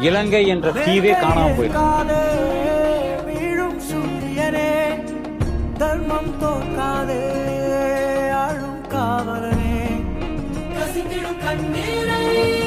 இலங்கை என்ற தீவே காணாம தர்மம் தோற்காதே ஆளும் காவலனே. கசித்திடும் கண்ணீரை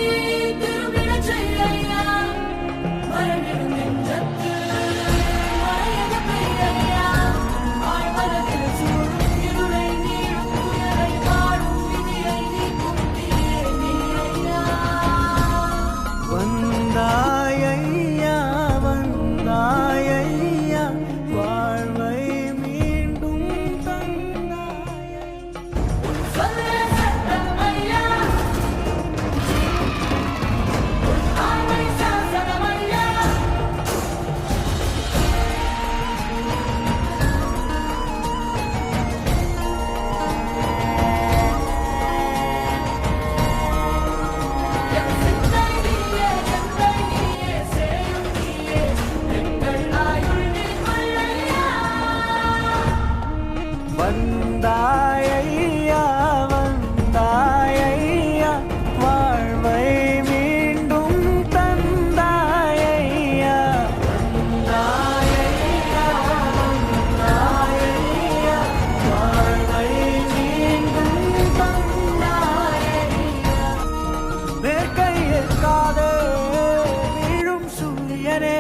வந்தாயையா வந்தாயையா வாழ்வை மீண்டும் தந்தாயையா வந்தாயையா வந்தாயையா வாழ்வை மீண்டும் தந்தாயையா மேற்கையில் காதே வீழும் சூரியனே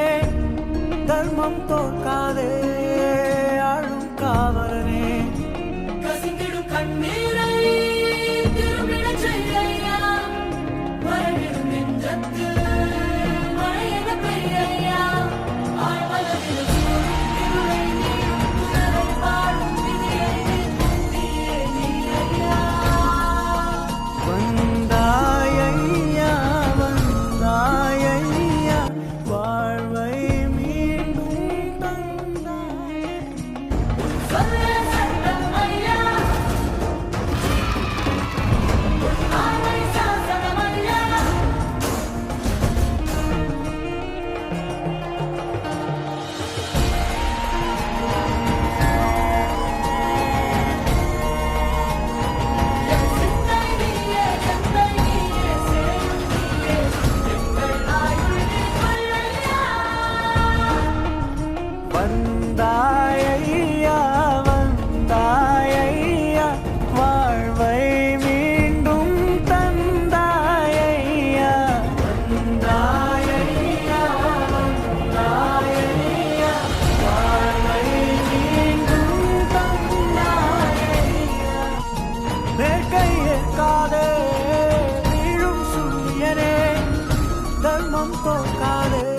தர்மம் தோற்காதே. I'm so tocaré.